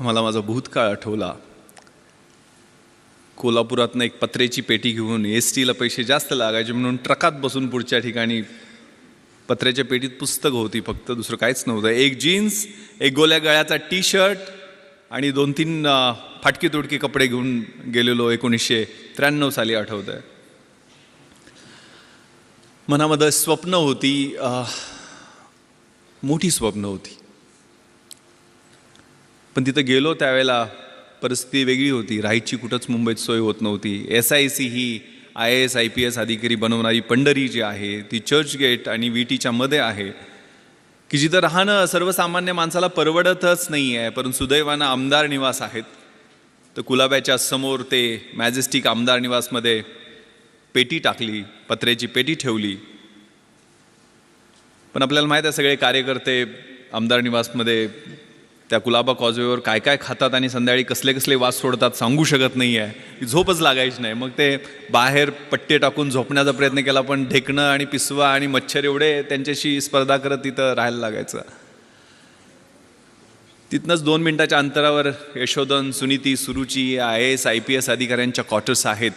मला माझा भूतकाळ आठवला. कोल्हापुरातनं एक पत्रेची पेटी घेऊन एस टीला पैसे जास्त लागायचे म्हणून ट्रकात बसून पुढच्या ठिकाणी पत्र्याच्या पेटीत पुस्तकं होती फक्त दुसरं काहीच नव्हतं. एक जीन्स एक गोल्या गळ्याचा टी शर्ट आणि दोन तीन फाटकी तुटकी कपडे घेऊन गेलेलो एकोणीसशे त्र्याण्णव साली आठवत आहे मनामध्ये स्वप्न होती मोठी स्वप्न होती. पण तिथं गेलो त्यावेळेला परिस्थिती वेगळी होती. राहायची कुठंच मुंबईत सोय होत नव्हती. S I C he I A S I P S अधिकारी बनवणारी पंढरी जी आहे ती चर्चगेट आणि विटीच्या मध्ये आहे. की जिथं राहणं सर्वसामान्य माणसाला परवडतच नाही आहे परंतु सुदैवानं आमदार निवास आहेत. तर कुलाब्याच्या समोर ते मॅजेस्टिक आमदार निवासमध्ये पेटी टाकली पत्र्याची पेटी ठेवली. पण आपल्याला माहीत आहे सगळे कार्यकर्ते आमदार निवासमध्ये त्या कुलाबा कॉजवेवर काय काय खातात आणि संध्याकाळी कसले कसले वास सोडतात सांगू शकत नाही आहे झोपच लागायची नाही. मग ते बाहेर पट्टे टाकून झोपण्याचा प्रयत्न केला पण ढेकणं आणि पिसवा आणि मच्छर एवढे त्यांच्याशी स्पर्धा करत तिथं राहायला लागायचं. तिथनंच दोन मिनटाच्या अंतरावर Yashodhan Suniti Suruchi I S I P S अधिकाऱ्यांच्या क्वार्टर्स आहेत.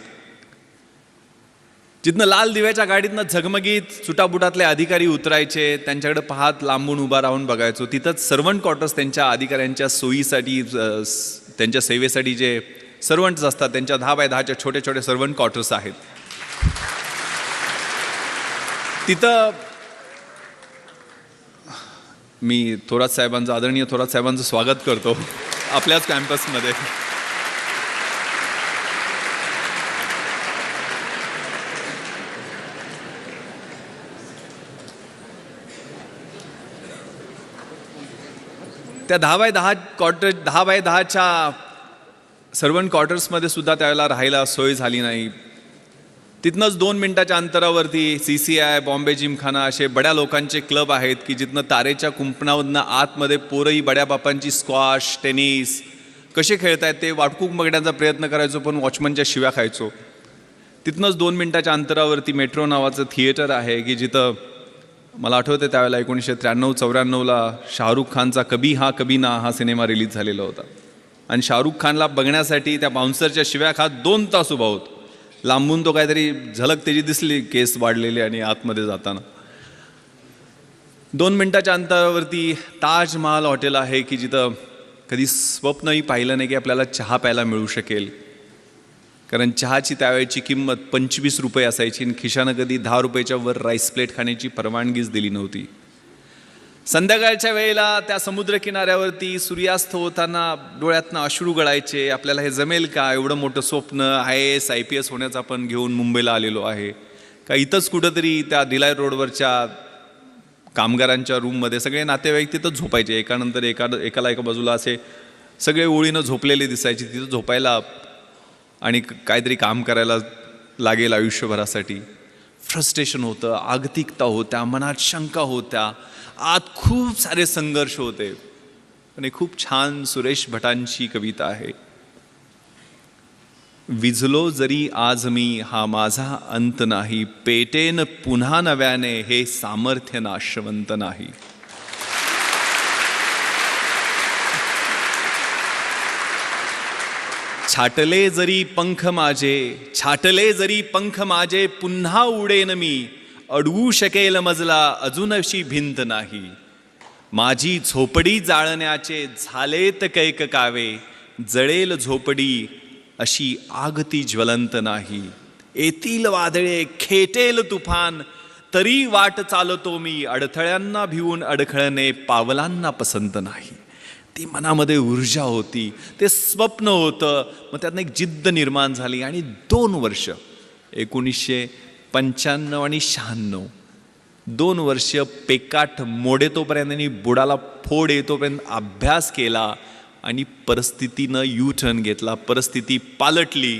जिथनं लाल दिव्याच्या गाडीतनं झगमगीत सुटाबुटातले अधिकारी उतरायचे त्यांच्याकडे पाहत लांबून उभा राहून बघायचो. तिथंच सर्वंट क्वार्टर्स त्यांच्या अधिकाऱ्यांच्या सोयीसाठी त्यांच्या सेवेसाठी जे सर्वंट्स असतात त्यांच्या दहा बाय दहाच्या छोटे छोटे सर्वंट क्वार्टर्स आहेत. तिथं मी थोरात साहेबांचं आदरणीय थोरात साहेबांचं स्वागत करतो आपल्याच कॅम्पसमध्ये त्या दहा बाय दहा क्वार्टर दहा बाय दहाच्या सर्वंट क्वार्टर्समध्ये सुद्धा त्यावेळेला राहायला सोय झाली नाही. तिथनंच दोन मिनटाच्या अंतरावरती C C I Bombay Gymkhana असे बड्या लोकांचे क्लब आहेत की जिथनं तारेच्या कुंपणामधनं आतमध्ये पोरंही बड्या बापांची स्क्वॉश टेनिस कसे खेळतायत ते वाटकूक बघण्याचा प्रयत्न करायचो पण वॉचमनच्या शिव्या खायचो. तिथनंच दोन मिनटाच्या अंतरावरती मेट्रो नावाचं थिएटर आहे की जिथं मला आठवतं त्यावेळेला एकोणीसशे त्र्याण्णव चौऱ्याण्णवला शाहरुख खानचा कभी हा कभी ना हा सिनेमा रिलीज झालेला होता. आणि शाहरुख खानला बघण्यासाठी त्या बाउन्सरच्या शिव्या खात दोन तास उभा होतो. लांबून तो काहीतरी झलक त्याची दिसली केस वाढलेली आणि आतमध्ये जाताना. दोन मिनटाच्या अंतरावरती ताजमहाल हॉटेल आहे की जिथं कधी स्वप्नही पाहिलं नाही की आपल्याला चहा प्यायला मिळू शकेल. कारण चहाची त्यावेळची किंमत पंचवीस रुपये असायची आणि खिशानं कधी दहा रुपयाच्या वर राईस प्लेट खाण्याची परवानगीच दिली नव्हती. संध्याकाळच्या वेळेला त्या समुद्रकिनाऱ्यावरती सूर्यास्त होताना डोळ्यातनं अश्रू गळायचे आपल्याला हे जमेल का? एवढं मोठं स्वप्न I S I P S होण्याचं आपण घेऊन मुंबईला आलेलो आहे. का इथंच कुठंतरी त्या दिलाय रोडवरच्या कामगारांच्या रूममध्ये सगळे नातेवाईक तिथं झोपायचे. एकानंतर एका एकाला एका बाजूला असे सगळे ओळीनं झोपलेले दिसायचे तिथं झोपायला आणि क- काहीतरी काम करायला लागेल आयुष्यभरासाठी. फ्रस्ट्रेशन होतं आगतिकता होत्या मनात शंका होत्या. आत खूप सारे संघर्ष होते. पण खूप छान सुरेश भटांची कविता आहे. विझलो जरी आज मी हा माझा अंत नाही. पेटेन पुन्हा नव्याने हे सामर्थ्य नाशवंत नाही. छाटले जरी पंख माझे छाटले जरी पंख माझे पुन्हा उडेन मी. अडवू शकेल मजला अजून अशी भिंत नाही. माझी झोपडी जाळण्याचे झालेत कैक कावे. जळेल झोपडी अशी आगती ज्वलंत नाही. येतील वादळे खेटेल तुफान. तरी वाट चालतो मी अडथळ्यांना भिवून अडखळणे पावलांना पसंत नाही. ती मनामध्ये ऊर्जा होती ते स्वप्न होतं मग त्यातनं एक जिद्द निर्माण झाली आणि दोन वर्ष एकोणीसशे पंच्याण्णव आणि शहाण्णव दोन वर्ष पेकाट मोडेतोपर्यंत आणि बुडाला फोड येतोपर्यंत अभ्यास केला आणि परिस्थितीनं यू टर्न घेतला परिस्थिती पालटली.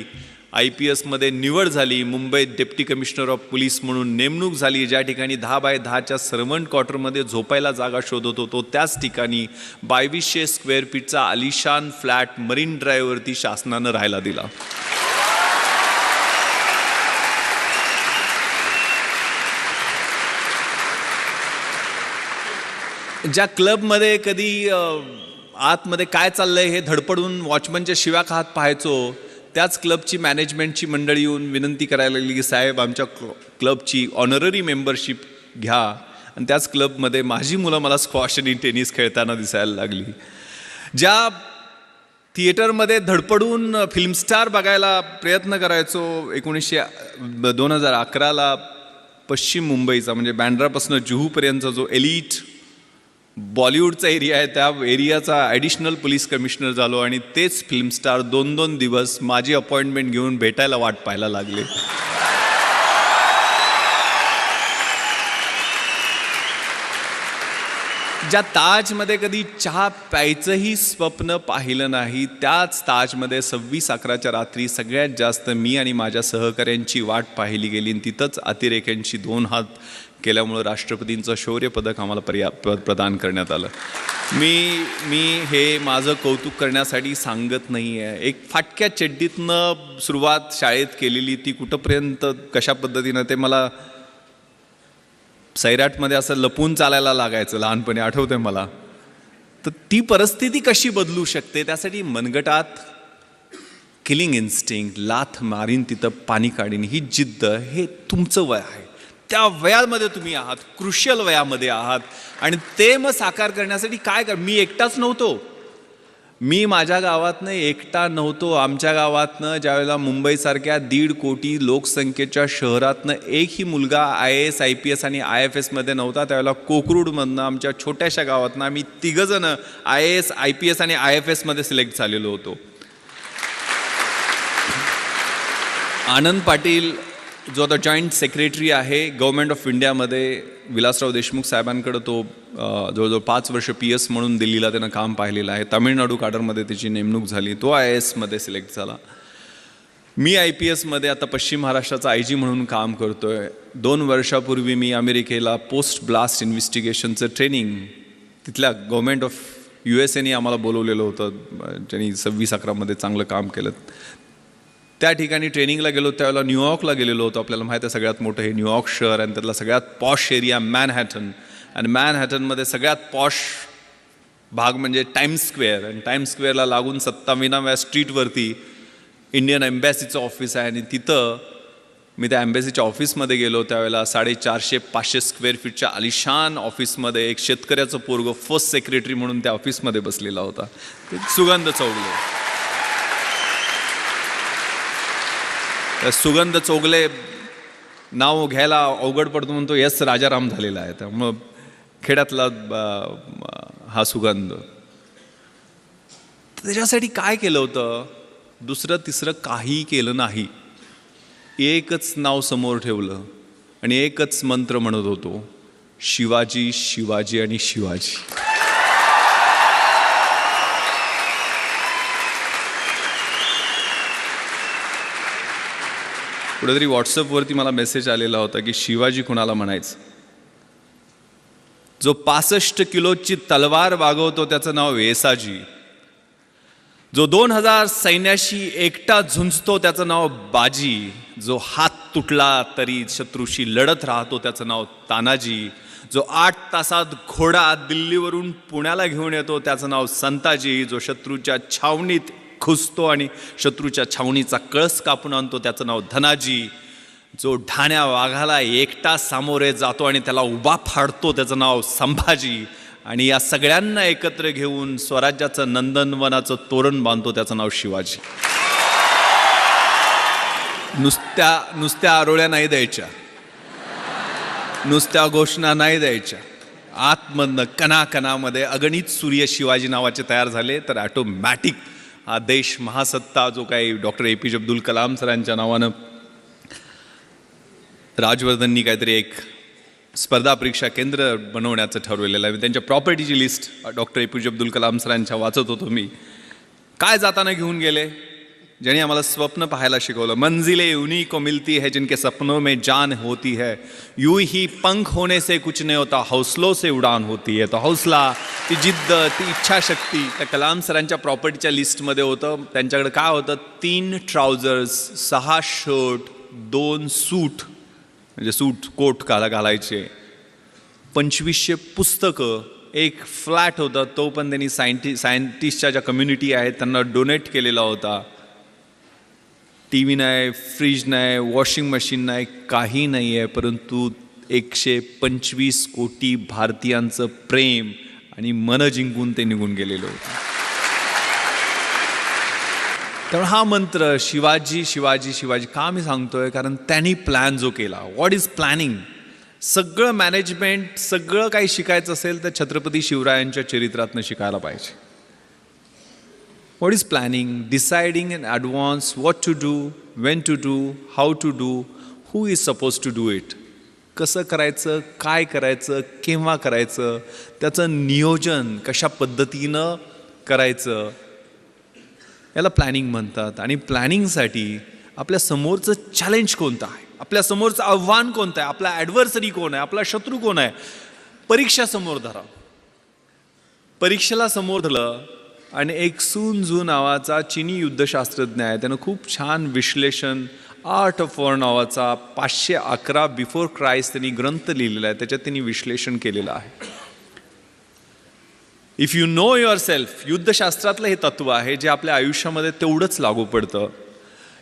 आय पी एसमध्ये निवड झाली. मुंबईत डेप्टी कमिशनर ऑफ पोलीस म्हणून नेमणूक झाली. ज्या ठिकाणी दहा बाय दहाच्या सर्वंट क्वार्टरमध्ये झोपायला जागा शोधत होतो त्याच ठिकाणी बावीसशे स्क्वेअर फीटचा आलिशान फ्लॅट मरीन ड्राईव्हवरती शासनानं राहायला दिला. ज्या क्लबमध्ये कधी आतमध्ये काय चाललंय हे धडपडून वॉचमनच्या शिव्या खात पाहायचो त्याच क्लबची मॅनेजमेंटची मंडळी येऊन विनंती करायला लागली की साहेब आमच्या क्लबची ऑनररी मेंबरशिप घ्या. आणि त्याच क्लबमध्ये माझी मुलं मला स्क्वॉश आणि टेनिस खेळताना दिसायला लागली. ज्या थिएटरमध्ये धडपडून फिल्मस्टार बघायला प्रयत्न करायचो एकोणीसशे दोन हजार अकराला पश्चिम मुंबईचा म्हणजे बँड्रापासून जुहूपर्यंतचा जो एलिट बॉलिवूडचा एरिया आहे त्या एरियाचा ॲडिशनल पोलीस कमिशनर झालो आणि तेच फिल्मस्टार दोन दोन दिवस माझी अपॉइंटमेंट घेऊन भेटायला वाट पाहायला लागले. ज्या ताजमध्ये कधी चहा प्यायचंही स्वप्न पाहिलं नाही त्याच ताजमध्ये सव्वीस अकराच्या रात्री सगळ्यात जास्त मी आणि माझ्या सहकाऱ्यांची वाट पाहिली गेली आणि तिथंच अतिरेक्यांशी दोन हात केल्यामुळं राष्ट्रपतींचं शौर्य पदक आम्हाला पर्या प प्रदान करण्यात आलं. मी मी हे माझं कौतुक करण्यासाठी सांगत नाही आहे एक फाटक्या चड्डीतनं सुरुवात शाळेत केलेली ती कुठंपर्यंत कशा पद्धतीनं ते मला सैराटमध्ये असं लपून चालायला लागायचं लहानपणी आठवतंय मला. तर ती परिस्थिती कशी बदलू शकते? त्यासाठी मनगटात किलिंग इन्स्टिंग लाथ मारीन तिथं पाणी काढीन ही जिद्द हे तुमचं वय आहे. त्या वयामध्ये तुम्ही आहात क्रुशियल वयामध्ये आहात. आणि ते मग साकार करण्यासाठी काय कर मी एकटाच नव्हतो. मी माझ्या गावातनं एकटा नव्हतो. आमच्या गावातनं ज्यावेळेला मुंबईसारख्या दीड कोटी लोकसंख्येच्या शहरातनं एकही मुलगा I S I P S आणि आय एफ एसमध्ये नव्हता त्यावेळेला कोकरूडमधनं आमच्या छोट्याशा गावातनं आम्ही तिघंजणं I S I P S आणि आय एफ एसमध्ये सिलेक्ट झालेलो होतो. आनंद पाटील जो आता जॉईंट सेक्रेटरी आहे गव्हर्मेंट ऑफ इंडियामध्ये विलासराव देशमुख साहेबांकडं तो जवळजवळ पाच वर्ष पी एस म्हणून दिल्लीला त्यानं काम पाहिलेलं आहे. तामिळनाडू काडरमध्ये त्याची नेमणूक झाली. तो आय एसमध्ये सिलेक्ट झाला. मी आय पी एसमध्ये आता पश्चिम महाराष्ट्राचा आय जी म्हणून काम करतो आहे दोन वर्षापूर्वी मी अमेरिकेला पोस्ट ब्लास्ट इन्व्हेस्टिगेशनचं ट्रेनिंग तिथल्या गव्हर्मेंट ऑफ यू एस एने आम्हाला बोलवलेलं होतं. ज्यांनी सव्वीस अकरामध्ये चांगलं काम केलं. त्या ठिकाणी ट्रेनिंगला गेलो त्यावेळेला न्यूयॉर्कला गेलेलो होतो. आपल्याला माहिती आहे सगळ्यात मोठं हे न्यूयॉर्क शहर आणि त्यातला सगळ्यात पॉश एरिया मॅनहॅटन आणि मॅनहॅटनमध्ये सगळ्यात पॉश भाग म्हणजे टाईम्स स्क्वेअर आणि टाईम्स स्क्वेअरला लागून सत्तावीनाव्या स्ट्रीटवरती इंडियन एम्बॅसीचं ऑफिस आहे. आणि तिथं मी त्या एम्बॅसीच्या ऑफिसमध्ये गेलो. त्यावेळेला साडेचारशे पाचशे स्क्वेअर फीटच्या आलिशान ऑफिसमध्ये एक शेतकऱ्याचं पोरग फर्स्ट सेक्रेटरी म्हणून त्या ऑफिसमध्ये बसलेला होता. ते सुगंध चौगले सुगंध चोगले नाव घ्यायला अवघड पडतो म्हणतो यस राजाराम झालेला आहे. त्यामुळं खेड्यातला हा सुगंध. त्याच्यासाठी काय केलं होतं? दुसरं तिसरं काही केलं नाही. एकच नाव समोर ठेवलं आणि एकच मंत्र म्हणत होतो शिवाजी शिवाजी आणि शिवाजी. कुठेतरी व्हॉट्सअपवरती मला मेसेज आलेला होता की शिवाजी कुणाला म्हणायचं? जो पासष्ट किलोची तलवार वागवतो त्याचं नाव वेसाजी. जो दोन हजार सैन्याशी एकटा झुंजतो त्याचं नाव बाजी. जो हात तुटला तरी शत्रूशी लढत राहतो त्याचं नाव तानाजी. जो आठ तासात घोडा दिल्लीवरून पुण्याला घेऊन येतो त्याचं नाव संताजी. जो शत्रूच्या छावणीत खुसतो आणि शत्रूच्या छावणीचा कळस कापून आणतो. त्याचं नाव धनाजी. जो ढाण्या वाघाला एकटा सामोरे जातो आणि त्याला उभा फाडतो त्याचं नाव संभाजी. आणि या सगळ्यांना एकत्र घेऊन स्वराज्याचं नंदनवनाचं तोरण बांधतो त्याचं नाव शिवाजी. नुसत्या नुसत्या आरोळ्या नाही द्यायच्या. नुसत्या घोषणा नाही द्यायच्या. आतमधनं कणाकणामध्ये अगणित सूर्य शिवाजी नावाचे तयार झाले तर ॲटोमॅटिक हा देश महासत्ता जो काही doctor A P J Abdul Kalam सरांच्या नावानं राजवर्धननी काहीतरी एक स्पर्धा परीक्षा केंद्र बनवण्याचं ठरवलेलं आहे. त्यांच्या प्रॉपर्टीची list doctor A P J Abdul Kalam सरांच्या वाचत होतो मी. काय जाताना घेऊन गेले? ज्यांनी आम्हाला स्वप्न पाहायला शिकवलं मंजिले उन्हीं को मिलती है जिनके सपनों में जान होती है। यूं ही पंख होने से कुछ नहीं होता हौसलों से उडान होती है। तो हौसला ती जिद्द ती इच्छाशक्ती त्या कलाम सरांच्या प्रॉपर्टीच्या लिस्टमध्ये होतं. त्यांच्याकडे काय होतं? तीन ट्राउझर्स सहा शर्ट दोन सूट म्हणजे सूट कोट घाला घालायचे. पंचवीसशे पुस्तकं एक फ्लॅट होता तो पण त्यांनी सायंटि सायंटिस्टच्या ज्या कम्युनिटी आहेत त्यांना डोनेट केलेला होता. टी व्ही नाही फ्रीज नाही वॉशिंग मशीन नाही काही नाही आहे परंतु एकशे पंचवीस कोटी भारतीयांचं प्रेम आणि मन जिंकून ते निघून गेलेलं होतं. त्यामुळे हा मंत्र शिवाजी शिवाजी शिवाजी का मी सांगतोय? कारण त्यांनी प्लॅन जो केला. व्हॉट इज प्लॅनिंग सगळं मॅनेजमेंट सगळं काही शिकायचं असेल तर छत्रपती शिवरायांच्या चरित्रातनं शिकायला पाहिजे. What is planning Deciding in advance what to do when to do how to do who is suppose to do it कसं करायचं काय करायचं केव्हा करायचं त्याचं नियोजन कशा पद्धतीनं करायचं? याला प्लॅनिंग म्हणतात. आणि प्लॅनिंगसाठी आपल्या समोरचं चॅलेंज कोणतं आहे? आपल्या समोरचं आव्हान कोणतं आहे? आपला ॲडव्हर्सरी कोण आहे? आपला शत्रू कोण आहे? परीक्षा समोर धरा. परीक्षेला समोर धरलं आणि एक सून झू नावाचा चिनी युद्धशास्त्रज्ञ आहे. त्यानं खूप छान विश्लेषण आर्ट ऑफ वॉर नावाचा पाचशे अकरा बिफोर क्राईस्ट त्यांनी ग्रंथ लिहिलेला आहे. त्याच्यात त्यांनी विश्लेषण केलेलं आहे. If you know yourself युद्धशास्त्रातलं हे तत्व आहे जे आपल्या आयुष्यामध्ये तेवढंच लागू पडतं.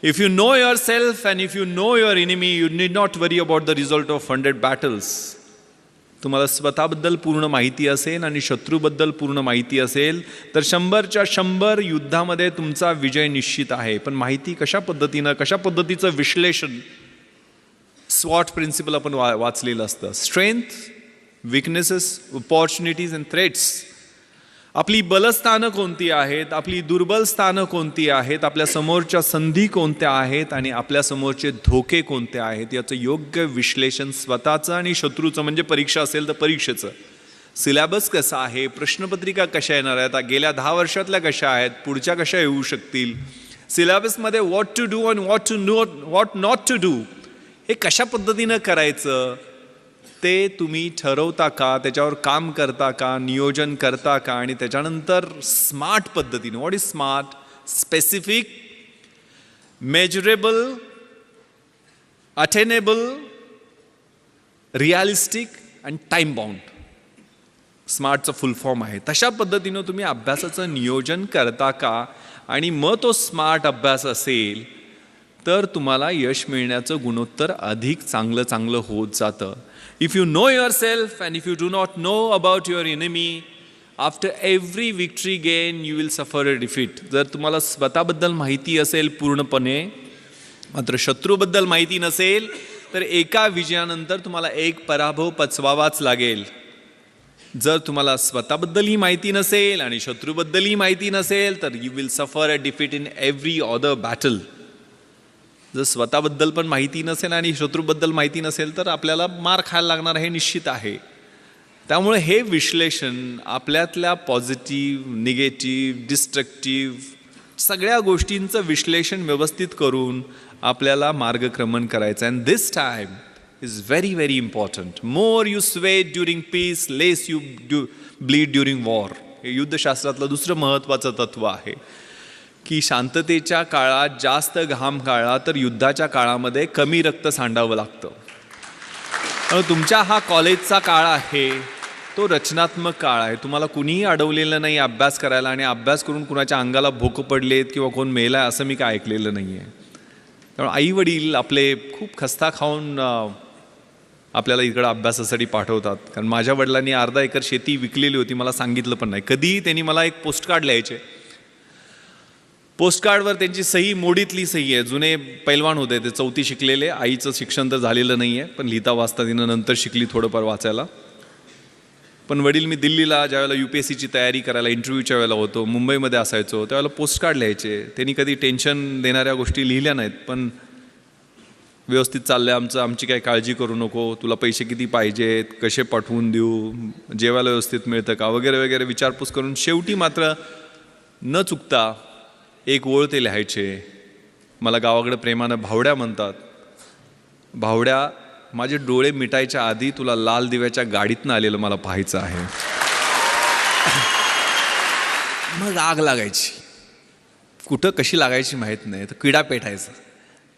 If you know yourself and if you know your enemy you need not worry about the result of hundred battles तुम्हाला स्वतःबद्दल पूर्ण माहिती असेल आणि शत्रूबद्दल पूर्ण माहिती असेल तर शंभरच्या शंभर युद्धामध्ये तुमचा विजय निश्चित आहे. पण माहिती कशा पद्धतीनं कशा पद्धतीचं विश्लेषण? स्वॉट प्रिन्सिपल आपण वा वाचलेलं असतं. Strength weaknesses opportunities and threats आपली बलस्थानं कोणती आहेत? आपली दुर्बल स्थानं कोणती आहेत? आपल्या समोरच्या संधी कोणत्या आहेत? आणि आपल्या समोरचे धोके कोणते आहेत? याचं योग्य विश्लेषण स्वतःचं आणि शत्रूचं म्हणजे परीक्षा असेल तर परीक्षेचं. सिलॅबस कसा आहे? प्रश्नपत्रिका कशा येणार आहेत? आता गेल्या दहा वर्षातल्या कशा आहेत? पुढच्या कशा येऊ शकतील? सिलॅबसमध्ये what to do and what to know what not to do हे कशा पद्धतीनं करायचं? ते तुम्ही ठरवता का? त्याच्यावर काम करता का? नियोजन करता का? आणि त्याच्यानंतर स्मार्ट पद्धतीने what is smart specific measurable attainable realistic and time bound स्मार्टचं full form आहे. तशा पद्धतीनं तुम्ही अभ्यासाचं नियोजन करता का? आणि मग तो स्मार्ट अभ्यास असेल तर तुम्हाला यश मिळण्याचं गुणोत्तर अधिक चांगलं चांगलं होत जातं. If you know yourself self and if you do not know about your enemy after every victory gain you will suffer a defeat जर तुम्हाला स्वतःबद्दल माहिती असेल पूर्णपणे मात्र शत्रूबद्दल माहिती नसेल तर एका विजयानंतर तुम्हाला एक पराभव पचवावाच लागेल. जर तुम्हाला स्वतःबद्दलही माहिती नसेल आणि शत्रूबद्दलही माहिती नसेल तर you will suffer a defeat in every other battle जर स्वतःबद्दल पण माहिती नसेल आणि शत्रूबद्दल माहिती नसेल तर आपल्याला मार खायला लागणार हे निश्चित आहे. त्यामुळे हे विश्लेषण आपल्यातल्या पॉझिटिव्ह निगेटिव्ह डिस्ट्रक्टिव्ह सगळ्या गोष्टींचं विश्लेषण व्यवस्थित करून आपल्याला मार्गक्रमण करायचं. And this time is very very important more you sweat during peace less you do bleed during war हे युद्धशास्त्रातलं दुसरं महत्त्वाचं तत्व आहे. की शांततेच्या काळात जास्त घाम काळा तर युद्धाच्या काळामध्ये कमी रक्त सांडावं लागतं. तुमच्या हा कॉलेजचा काळ आहे. तो रचनात्मक काळ आहे. तुम्हाला कुणीही अडवलेलं नाही अभ्यास करायला आणि अभ्यास करून कुणाच्या अंगाला भोकं पडलेत किंवा कोण मेलाय असं मी काय ऐकलेलं नाही आहे त्यामुळे आई वडील आपले खूप खस्ता खाऊन आपल्याला इकडं अभ्यासासाठी पाठवतात. कारण माझ्या वडिलांनी अर्धा एकर शेती विकलेली होती मला सांगितलं पण नाही. कधीही त्यांनी मला एक पोस्टकार्ड लिहायचे. पोस्टकार्डवर त्यांची सही मोडीतली सही आहे. जुने पैलवान होते ते चौथी शिकलेले. आईचं शिक्षण तर झालेलं नाही आहे पण लिहिता वाचता तिनं नंतर शिकली थोडंफार वाचायला. पण वडील मी दिल्लीला ज्यावेळेला यू पी एस सीची तयारी करायला इंटरव्ह्यूच्या वेळेला होतो मुंबईमध्ये असायचो त्यावेळेला पोस्टकार्ड लिहायचे. त्यांनी कधी टेन्शन देणाऱ्या गोष्टी लिहिल्या नाहीत पण व्यवस्थित चाललंय आमचं आमची काही काळजी करू नको तुला पैसे किती पाहिजेत कसे पाठवून देऊ जेवायला व्यवस्थित मिळतं का वगैरे वगैरे विचारपूस करून शेवटी मात्र न चुकता एक ओळ ते लिहायचे. मला गावाकडे प्रेमानं भावड्या म्हणतात. भावड्या माझे डोळे मिटायच्या आधी तुला लाल दिव्याच्या गाडीतनं आलेलं मला पाहायचं आहे. मग आग लागायची. कुठं कशी लागायची माहीत नाही. तर किडा पेटायचा.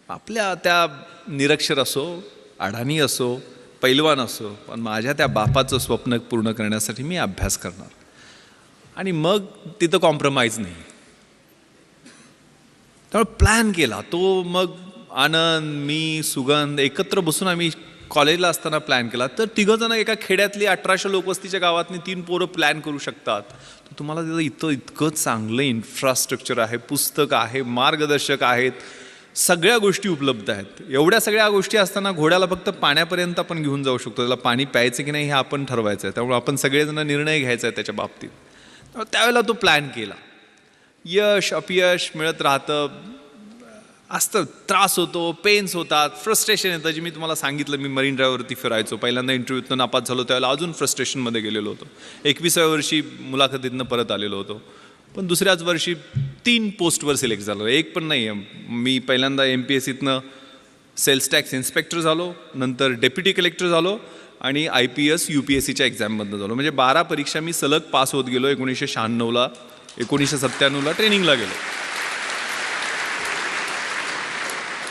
आपल्या त्या निरक्षर असो अडाणी असो पैलवान असो पण माझ्या त्या बापाचं स्वप्न पूर्ण करण्यासाठी मी अभ्यास करणार. आणि मग तिथं कॉम्प्रोमाइज नाही. त्यामुळे प्लॅन केला. तो मग आनंद मी सुगंध एकत्र बसून आम्ही कॉलेजला असताना प्लॅन केला. तर तिघंजण एका खेड्यातली अठराशे लोकवस्तीच्या गावातनी तीन पोरं प्लॅन करू शकतात. तर तुम्हाला तिथं इथं इतकं चांगलं इन्फ्रास्ट्रक्चर आहे पुस्तक आहे मार्गदर्शक आहेत. सगळ्या गोष्टी उपलब्ध आहेत. एवढ्या सगळ्या गोष्टी असताना घोड्याला फक्त पाण्यापर्यंत आपण घेऊन जाऊ शकतो. त्याला पाणी प्यायचं की नाही हे आपण ठरवायचं आहे. त्यामुळे आपण सगळेजण निर्णय घ्यायचा आहे त्याच्या बाबतीत. त्यावेळेला तो प्लॅन केला. यश अपयश मिळत राहतं. असतं. त्रास होतो पेन्स होतात. फ्रस्ट्रेशन येतं. जे मी तुम्हाला सांगितलं मी मरीन ड्रायव्हरवरती फिरायचो. पहिल्यांदा इंटरव्ह्यूतनं नापास झालो त्यावेळेला अजून फ्रस्ट्रेशनमध्ये गेलेलो होतो. एकविसाव्या वर्षी मुलाखतीतनं परत आलेलो होतो. पण दुसऱ्याच वर्षी तीन पोस्टवर सिलेक्ट झालो. एक पण नाही आहे मी पहिल्यांदा एम पी एस सीतनं सेल्स टॅक्स इन्स्पेक्टर झालो. नंतर डेप्युटी कलेक्टर झालो. आणि I P S U P S सीच्या एक्झाममधनं झालो. म्हणजे बारा परीक्षा मी सलग पास होत गेलो एकोणीसशे शहाण्णवला. एकोणीसशे सत्त्याण्णवला ट्रेनिंगला गेलो.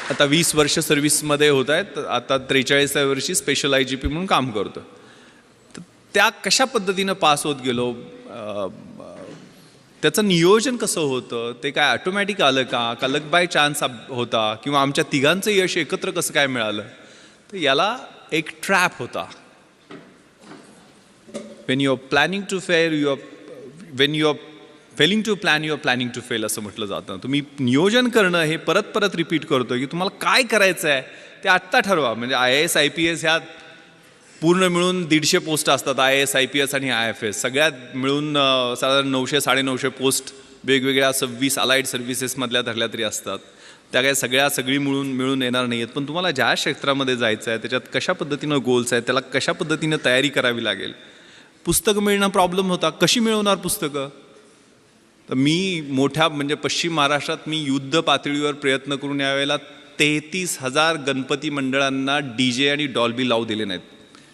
आता वीस वर्ष सर्व्हिसमध्ये होत आहेत आता त्रेचाळीसाव्या वर्षी स्पेशल आय जी पी म्हणून काम करतो. तर त्या कशा पद्धतीनं पास होत गेलो? त्याचं नियोजन कसं होतं? ते काय ऑटोमॅटिक आलं का? का बाय चान्स होता? किंवा आमच्या तिघांचं यश एकत्र कसं काय मिळालं? तर याला एक ट्रॅप होता. When you are planning to fail you are when you are failing to plan you planning to fail असं म्हटलं जातं. तुम्ही नियोजन करणं हे परत परत रिपीट करतो की तुम्हाला काय करायचं आहे ते आत्ता ठरवा. म्हणजे I S I P S ह्या पूर्ण मिळून दीडशे पोस्ट असतात I S I P S आणि आय एफ एस सगळ्यात मिळून साधारण नऊशे साडेनऊशे पोस्ट वेगवेगळ्या सव्वीस अलाइड सर्व्हिसेसमधल्या धरल्या तरी असतात. त्या काय सगळ्या सगळी मिळून मिळून येणार नाही आहेत पण तुम्हाला ज्या क्षेत्रामध्ये जायचं आहे त्याच्यात कशा पद्धतीनं गोल्स आहेत त्याला कशा पद्धतीनं तयारी करावी लागेल? पुस्तकं मिळणं प्रॉब्लेम होता. कशी मिळवणार पुस्तकं? तर मी मोठ्या म्हणजे पश्चिम महाराष्ट्रात मी युद्ध पातळीवर प्रयत्न करून यावेळेला तेहतीस हजार गणपती मंडळांना डी जे आणि डॉल्बी लावू दिले नाहीत.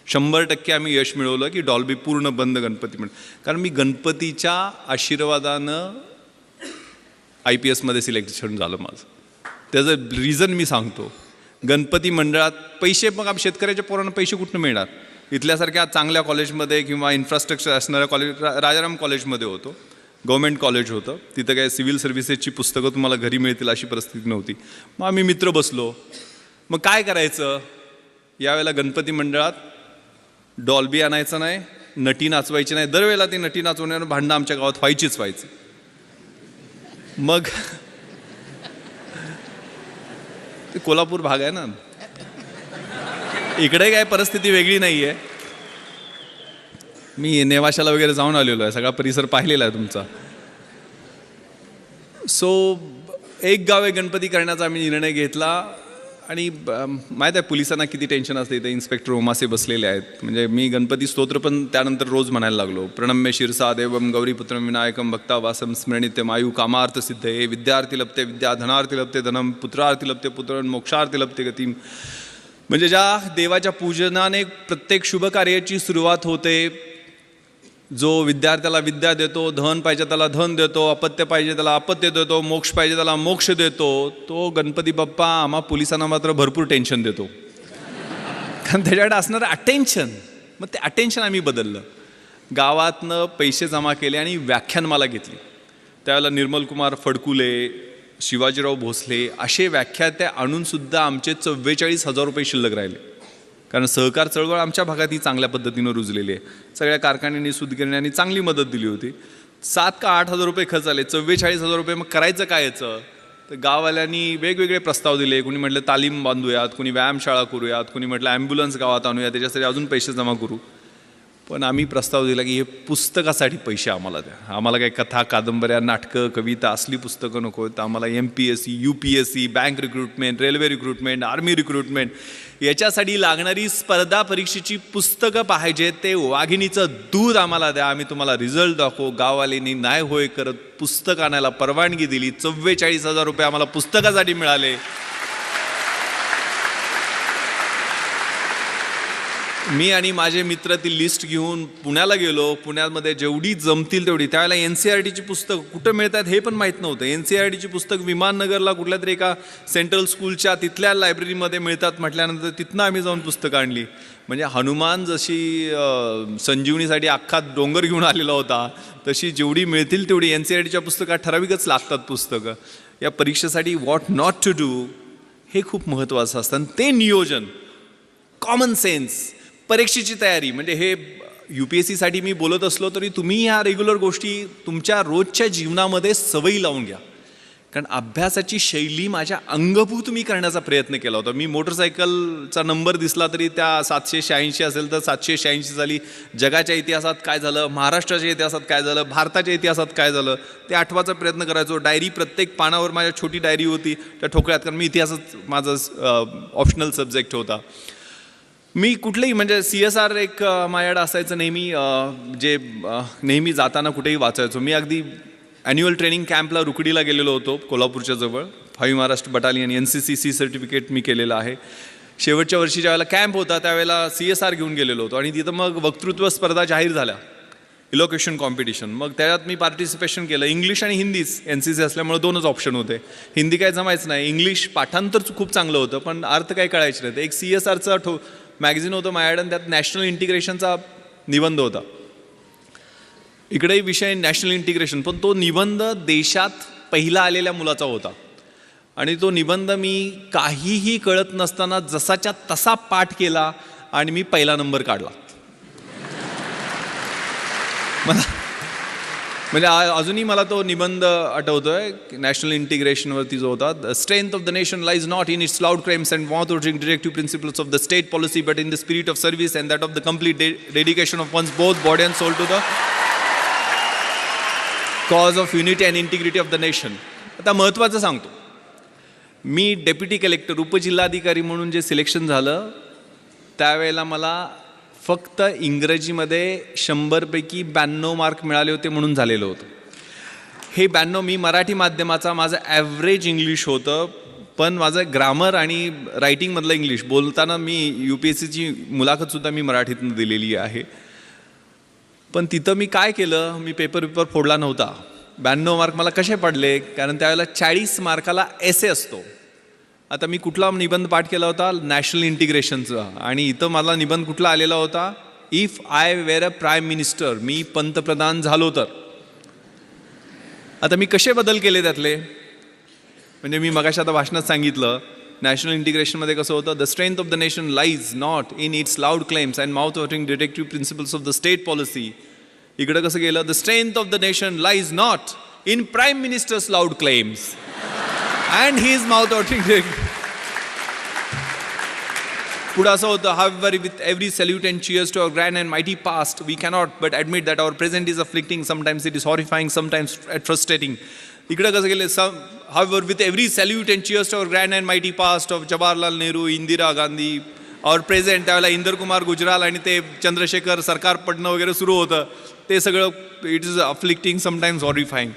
शंभर टक्के आम्ही यश मिळवलं की डॉल्बी पूर्ण बंद गणपती मंडळ. कारण मी गणपतीच्या आशीर्वादानं आय पी एसमध्ये सिलेक्शन झालं माझं. त्याचं रिझन मी सांगतो. गणपती मंडळात पैसे मग आम्ही शेतकऱ्याच्या पोरांना पैसे कुठनं मिळणार? इथल्यासारख्या चांगल्या कॉलेजमध्ये किंवा इन्फ्रास्ट्रक्चर असणाऱ्या कॉलेज राजाराम कॉलेजमध्ये होतो. गव्हर्मेंट कॉलेज होतं. तिथं काय सिव्हिल सर्व्हिसेसची पुस्तकं तुम्हाला घरी मिळतील अशी परिस्थिती नव्हती. मग आम्ही मित्र बसलो. मग काय करायचं? यावेळेला गणपती मंडळात डॉल्बी आणायचं नाही नटी नाचवायची नाही. दरवेळेला ती नटी नाचवण्यावर भांडणं आमच्या गावात व्हायचीच व्हायची. मग ते कोल्हापूर भाग आहे ना. इकडे काय परिस्थिती वेगळी नाही आहे मी नेवाशाला वगैरे जाऊन आलेलो आहे. सगळा परिसर पाहिलेला आहे तुमचा. सो एक गावे गणपती करण्याचा आम्ही निर्णय घेतला. आणि माहीत आहे पोलिसांना किती टेन्शन असते इथे. इन्स्पेक्टर ओमासे बसलेले आहेत. म्हणजे मी गणपती स्तोत्र पण त्यानंतर रोज म्हणायला लागलो. प्रणम्य शिरसा देवम गौरीपुत्रम विनायकम भक्ता वासम स्मरणित्य मायू कामार्थ सिद्धे विद्यार्थी लपते विद्या धनार्थी लपते धनम पुत्रार्थी लपते पुत्र मोक्षार्थी लपते गतीम. म्हणजे ज्या देवाच्या पूजनाने प्रत्येक शुभ कार्याची सुरुवात होते जो विद्यार्थ्याला विद्या देतो धन पाहिजे त्याला धन देतो अपत्य पाहिजे त्याला अपत्य देतो मोक्ष पाहिजे त्याला मोक्ष देतो तो गणपती बाप्पा आम्हा पोलिसांना मात्र भरपूर टेन्शन देतो. कारण त्याच्याकडे असणारं अटेन्शन मग ते अटेन्शन आम्ही बदललं. गावातनं पैसे जमा केले आणि व्याख्यानमाला घेतली. त्यावेळेला निर्मलकुमार फडकुले शिवाजीराव भोसले असे व्याख्या त्या आणूनसुद्धा आमचे चव्वेचाळीस हजार रुपये शिल्लक राहिले. कारण सहकार चळवळ आमच्या भागात ही चांगल्या पद्धतीनं रुजलेली आहे. सगळ्या कारखान्यांनी सुदगिरण्यांनी चांगली मदत दिली होती. सात का आठ हजार रुपये खर्च आले चव्वेचाळीस हजार रुपये मग करायचं काय याचं? तर गाववाल्यांनी वेगवेगळे प्रस्ताव दिले. कोणी म्हटलं तालीम बांधूयात कुणी व्यायामशाळा करूयात कुणी म्हटलं ॲम्ब्युलन्स गावात आणूया त्याच्यासाठी अजून पैसे जमा करू. पण आम्ही प्रस्ताव दिला की हे पुस्तकासाठी पैसे आम्हाला द्या. आम्हाला काही कथा कादंबऱ्या नाटकं कविता असली पुस्तकं नको तर आम्हाला M P S C U P S C bank recruitment railway recruitment army recruitment याच्यासाठी लागणारी स्पर्धा परीक्षेची पुस्तकं पाहिजे. ते वाघिणीचं दूध आम्हाला द्या. आम्ही तुम्हाला रिझल्ट दाखवू. गाववालींनी नाही होय करत. पुस्तक आणायला परवानगी दिली. चव्वेचाळीस हजार रुपये आम्हाला पुस्तकासाठी मिळाले. मी आणि माझे मित्र ती लिस्ट घेऊन पुण्याला गेलो. पुण्यामध्ये जेवढी जमतील तेवढी. त्यावेळेला एन सी आर टीची पुस्तक कुठं मिळतात हे पण माहीत नव्हतं. एन सी आर टीची पुस्तक विमाननगरला कुठल्या तरी एका सेंट्रल स्कूलच्या तिथल्या लायब्ररीमध्ये मिळतात म्हटल्यानंतर तिथनं आम्ही जाऊन पुस्तकं आणली. म्हणजे हनुमान जशी संजीवनीसाठी अख्खा डोंगर घेऊन आलेला होता तशी जेवढी मिळतील तेवढी एन सी आर टीच्या पुस्तकात ठराविकच लागतात पुस्तकं. या परीक्षेसाठी व्हॉट नॉट टू डू हे खूप महत्त्वाचं असतं. आणि ते नियोजन कॉमन सेन्स परीक्षेची तयारी. म्हणजे हे यू पी एस सीसाठी मी बोलत असलो तरी तुम्ही ह्या रेग्युलर गोष्टी तुमच्या रोजच्या जीवनामध्ये सवयी लावून घ्या. कारण अभ्यासाची शैली माझ्या अंगभूत मी करण्याचा प्रयत्न केला होता. मी मोटरसायकलचा नंबर दिसला तरी त्या सातशे शहाऐंशी असेल तर सातशे शहाऐंशी झाली जगाच्या इतिहासात काय झालं महाराष्ट्राच्या इतिहासात काय झालं भारताच्या इतिहासात काय झालं ते आठवाचा प्रयत्न करायचो. डायरी प्रत्येक पानावर माझ्या छोटी डायरी होती. त्या ठोकळ्यात कारण मी इतिहासच माझा ऑप्शनल सब्जेक्ट होता. मी कुठलेही म्हणजे सी एस आर एक अ, माझ्याकडे असायचं नेहमी जे नेहमी जाताना कुठेही वाचायचो. मी अगदी ॲन्युअल ट्रेनिंग कॅम्पला रुकडीला गेलेलो होतो कोल्हापूरच्या जवळ. Five Maharashtra battalion N C C C certificate मी केलेलं आहे. शेवटच्या वर्षी ज्यावेळेला कॅम्प होता त्यावेळेला सी एस आर घेऊन गेलेलो होतो. आणि तिथं मग वक्तृत्व स्पर्धा जाहीर झाल्या. इलोकेशन कॉम्पिटिशन मग त्याच्यात मी पार्टिसिपेशन केलं. इंग्लिश आणि हिंदीच एन सी सी असल्यामुळे दोनच ऑप्शन होते. हिंदी काय जमायचं नाही. इंग्लिश पाठांतर खूप चांगलं होतं पण अर्थ काही कळायचे नाही एक सी एस आरचा ठो मॅगझिन होतं माझ्याकडे आणि त्यात नॅशनल इंटिग्रेशनचा निबंध होता. इकडेही विषय नॅशनल इंटिग्रेशन पण तो निबंध देशात पहिला आलेल्या मुलाचा होता. आणि तो निबंध मी काहीही कळत नसताना जसाच्या तसा पाठ केला आणि मी पहिला नंबर काढला. मला म्हणजे अजूनही मला तो निबंध आठवतो आहे नॅशनल इंटिग्रेशनवरती जो होता. The strength of the nation lies not in its loud claims and mouth directive principles of the state policy but in the spirit of service and that of the complete dedication of one's both body and soul to the cause of unity and integrity of the nation आता महत्त्वाचं सांगतो. मी deputy collector उपजिल्हाधिकारी म्हणून जे selection झालं त्यावेळेला मला फक्त इंग्रजीमध्ये शंभरपैकी ब्याण्णव मार्क मिळाले होते म्हणून झालेलं होतं. हे ब्याण्णव मी मराठी माध्यमाचा माझं ॲव्हरेज इंग्लिश होतं पण माझं ग्रामर आणि रायटिंगमधलं इंग्लिश बोलताना मी यू पी एस सीची मुलाखतसुद्धा मी मराठीतून दिलेली आहे. पण तिथं मी काय केलं? मी पेपर पेपर फोडला नव्हता. ब्याण्णव मार्क मला कसे पडले? कारण त्यावेळेला चाळीस मार्काला एसे असतो. आता मी कुठला निबंध पाठ केला होता? नॅशनल इंटिग्रेशनचा. आणि इथं मला निबंध कुठला आलेला होता? If I were a prime minister मी पंतप्रधान झालो तर. आता मी कसे बदल केले त्यातले? म्हणजे मी मगाशी आता भाषणात सांगितलं नॅशनल इंटिग्रेशनमध्ये कसं होतं? The strength of the nation lies not in its loud claims and mouth watering directive principles of the state policy इकडं कसं गेलं? The strength of the nation lies not in prime minister's loud claims and he is mouth watering पुढं असं होतं however with every salute and cheers to our grand and mighty past we cannot but admit that our present is afflicting sometimes it is horrifying sometimes frustrating इकडं कसं गेलं some however with every salute and cheers to our grand and mighty past of Jawaharlal Nehru Indira Gandhi और present त्यावेळेला इंदरकुमार गुजराल आणि ते चंद्रशेखर सरकार पडणं वगैरे सुरू होतं ते सगळं it is afflicting sometimes horrifying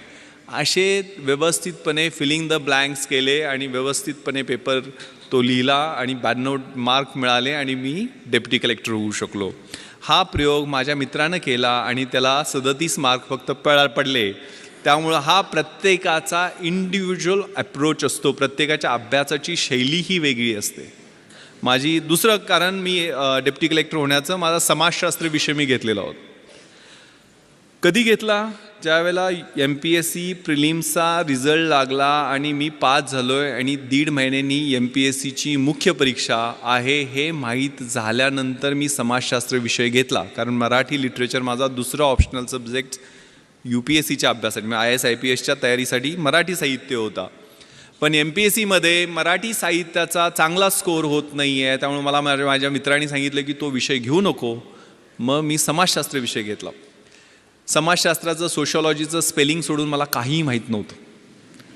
असे व्यवस्थितपणे फिलिंग द ब्लँक्स केले आणि व्यवस्थितपणे पेपर तो लिहिला आणि ब्याण्णव मार्क मिळाले आणि मी डेप्युटी कलेक्टर होऊ शकलो. हा प्रयोग माझ्या मित्रानं केला आणि त्याला सदतीस मार्क फक्त पळ पडले. त्यामुळं हा प्रत्येकाचा इंडिव्हिज्युअल अप्रोच असतो. प्रत्येकाच्या अभ्यासाची शैली ही वेगळी असते. माझी दुसरं कारण मी डेप्टी कलेक्टर होण्याचं माझा समाजशास्त्र विषय मी घेतलेला होता. कधी घेतला? ज्यावेळेला एम पी एस सी प्रिलिम्सचा रिझल्ट लागला आणि मी पास झालो आहे आणि दीड महिन्यांनी एम पी एस सीची मुख्य परीक्षा आहे हे माहीत झाल्यानंतर मी समाजशास्त्र विषय घेतला. कारण मराठी लिटरेचर माझा दुसरा optional subject U P S सीच्या अभ्यासासाठी म्हणजे I A S I P तयारीसाठी मराठी साहित्य होता. पण एम पी एस सीमध्ये मराठी साहित्याचा चांगला स्कोअर होत नाही आहे त्यामुळे मला माझ्या माझ्या मित्रांनी सांगितलं की तो विषय घेऊ नको. मग मी समाजशास्त्र विषय घेतला. समाजशास्त्राचं सोशॉलॉजीचं स्पेलिंग सोडून मला काहीही माहीत नव्हतं.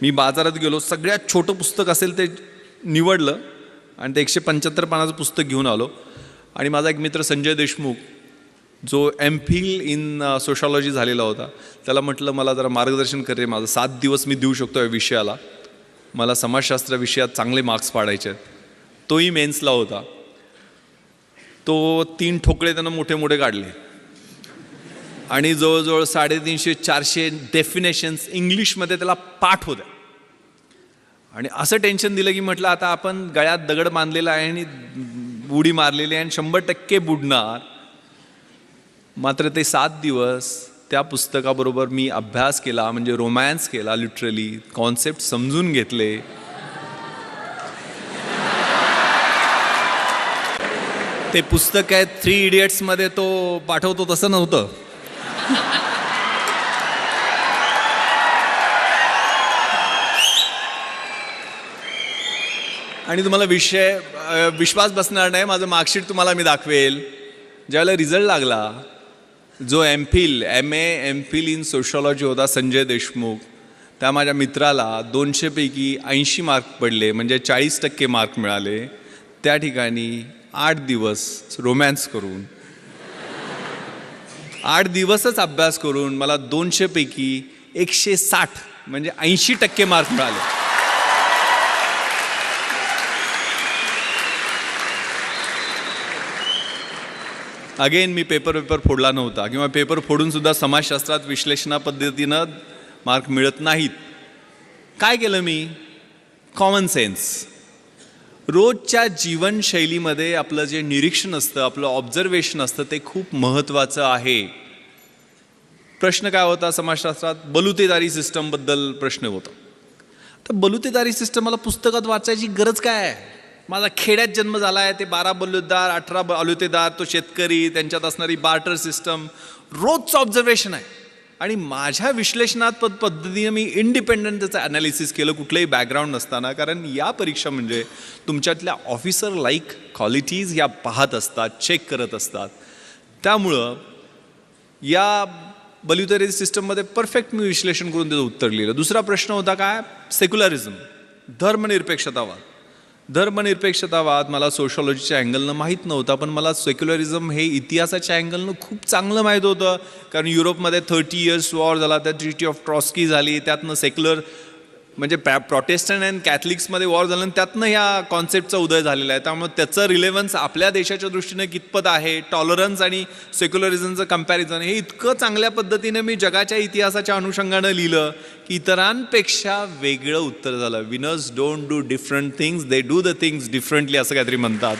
मी बाजारात गेलो सगळ्यात छोटं पुस्तक असेल ते निवडलं आणि ते एकशे पंच्याहत्तर पानाचं पुस्तक घेऊन आलो. आणि माझा एक मित्र संजय देशमुख जो एम फिल इन सोशॉलॉजी झालेला होता त्याला म्हटलं मला जरा मार्गदर्शन कर रे माझं सात दिवस मी देऊ शकतो या विषयाला. मला समाजशास्त्र विषयात चांगले मार्क्स पाडायचे आहेत. तोही मेन्सला होता. तो तीन ठोकळे त्यानं मोठे मोठे काढले. आणि जवळजवळ साडेतीनशे चारशे डेफिनेशन्स इंग्लिशमध्ये त्याला पाठ होत्या. आणि असं टेन्शन दिलं की म्हटलं आता आपण गळ्यात दगड बांधलेला आहे आणि उडी मारलेली आहे आणि शंभर टक्के बुडणार. मात्र ते सात दिवस त्या पुस्तकाबरोबर मी अभ्यास केला म्हणजे रोमॅन्स केला लिटरली कॉन्सेप्ट समजून घेतले. ते पुस्तक आहे थ्री इडियट्समध्ये तो पाठवतो तसं नव्हतं. आणि तुम्हाला विषय विश्वास बसणार नाही माझं मार्कशीट तुम्हाला मी दाखवेल. ज्यावेळेला रिझल्ट लागला जो M Phil M A M Phil in sociology होता संजय देशमुख त्या माझ्या मित्राला दोनशेपैकी ऐंशी मार्क पडले म्हणजे चाळीस टक्के मार्क मिळाले. त्या ठिकाणी आठ दिवस रोमॅन्स करून आठ दिवसच अभ्यास करून मला दोनशेपैकी एकशे साठ म्हणजे ऐंशी टक्के मार्क मिळाले. अगेन मी पेपर पेपर फोडला नव्हता. किंवा पेपर फोडूनसुद्धा समाजशास्त्रात विश्लेषणा पद्धतीनं मार्क मिळत नाहीत. काय केलं मी? कॉमन सेन्स रोजच्या जीवनशैलीमध्ये आपलं जे निरीक्षण असतं आपलं ऑब्झर्वेशन असतं ते खूप महत्त्वाचं आहे. प्रश्न काय होता समाजशास्त्रात? बलुतेदारी सिस्टमबद्दल प्रश्न होता. तर बलुतेदारी सिस्टम मला पुस्तकात वाचायची गरज काय आहे? माझा खेड्यात जन्म झाला आहे ते बारा बलुतेदार अठरा अलुतेदार तो शेतकरी त्यांच्यात असणारी बार्टर सिस्टम रोजचं ऑब्झर्वेशन आहे. आणि माझ्या विश्लेषणात पद पद्धतीने मी इंडिपेंडंट त्याचं ॲनालिसिस केलं कुठलंही बॅकग्राऊंड नसताना. कारण या परीक्षा म्हणजे तुमच्यातल्या ऑफिसर लाईक क्वालिटीज या पाहत असतात चेक करत असतात. त्यामुळं या बल्युतरी सिस्टममध्ये परफेक्ट मी विश्लेषण करून त्याचं उत्तर लिहिलं. दुसरा प्रश्न होता काय? सेक्युलरिझम धर्मनिरपेक्षतावाद. धर्मनिरपेक्षतावाद मला सोशॉलॉजीच्या अँगलनं माहीत नव्हता पण मला सेक्युलरिझम हे इतिहासाच्या अँगलनं खूप चांगलं माहीत होतं. कारण युरोपमध्ये थर्टी इयर्स वॉर झाला त्या ट्रिटी ऑफ ट्रॉस्की झाली त्यातनं सेक्युलर म्हणजे पॅ प्रॉटेस्टंट अँड कॅथलिक्समध्ये वॉर झालं आणि त्यातनं ह्या कॉन्सेप्टचा उदय झालेला आहे. त्यामुळे त्याचं रिलेव्हन्स आपल्या देशाच्या दृष्टीने कितपत आहे टॉलरन्स आणि सेक्युलरिझमचं कंपॅरिझन हे इतकं चांगल्या पद्धतीने मी जगाच्या इतिहासाच्या अनुषंगानं लिहिलं की इतरांपेक्षा वेगळं उत्तर झालं. Winners don't do different things they do the things differently असं काहीतरी म्हणतात.